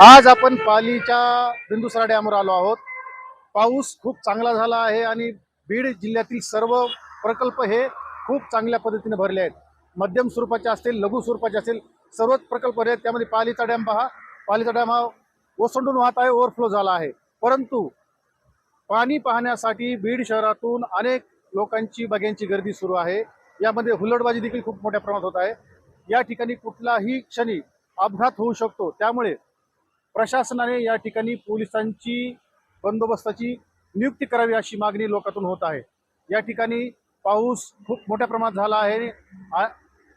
आज आपण पालीच्या बिंदुसरा डॅमवर आलो आहोत. पाऊस खूप चांगला झाला आहे आणि बीड जिल्ह्यातील सर्व प्रकल्प हे खूप चांगल्या पद्धतीने भरले आहेत. मध्यम स्वरूपाचे असतील लघु स्वरूपाचे असतील सर्वच प्रकल्प आहेत. त्यामध्ये पालीचा डॅम पहा. पालीचा डॅम हा ओसंडून वाहत आहे ओव्हरफ्लो झाला आहे. परंतु पाणी पाहण्यासाठी बीड शहरातून अनेक लोकांची बघ्यांची गर्दी सुरू आहे. यामध्ये हुल्लडबाजी देखील खूप मोठ्या प्रमाणात होत आहे. या ठिकाणी कुठलाही क्षणी अपघात होऊ शकतो. त्यामुळे प्रशासनाने या ठिकाणी पोलिसांची बंदोबस्ताची नियुक्ती करावी अशी मागणी लोकातून होत आहे. या ठिकाणी पाऊस खूप मोठ्या प्रमाणात झाला आहे.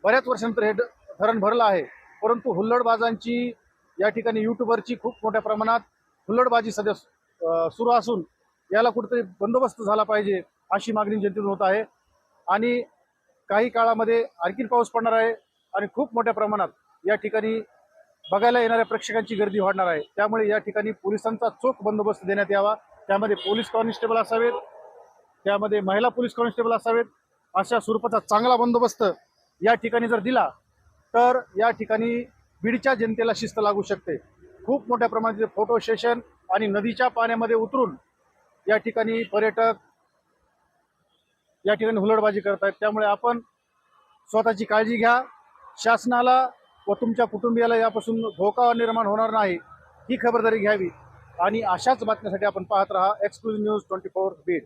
बऱ्याच वर्षानंतर हे धरण भरलं आहे. परंतु हुल्लडबाजांची या ठिकाणी यूट्यूबरची खूप मोठ्या प्रमाणात हुल्लडबाजी सध्या सुरू असून याला कुठेतरी बंदोबस्त झाला पाहिजे अशी मागणी जनतेतून होत आहे. आणि काही काळामध्ये आणखीन पाऊस पडणार आहे आणि खूप मोठ्या प्रमाणात या ठिकाणी बघायला येणाऱ्या प्रेक्षकांची गर्दी वाढणार आहे. त्यामुळे या ठिकाणी पोलिसांचा चोख बंदोबस्त देण्यात यावा. त्यामध्ये पोलीस कॉन्स्टेबल असावेत. त्यामध्ये महिला पोलीस कॉन्स्टेबल असावेत. अशा स्वरूपाचा चांगला बंदोबस्त या ठिकाणी जर दिला तर या ठिकाणी बीडच्या जनतेला शिस्त लागू शकते. खूप मोठ्या प्रमाणात फोटो सेशन आणि नदीच्या पाण्यामध्ये उतरून या ठिकाणी पर्यटक या ठिकाणी हुलडबाजी करत आहेत त्यामुळे आपण स्वतःची काळजी घ्या. शासनाला व तुमच्या कुटुंबियाला यापासून धोका निर्माण होणार नाही ही खबरदारी घ्यावी. आणि अशाच बातम्यासाठी आपण पाहत राहा exclusive news twenty four Beed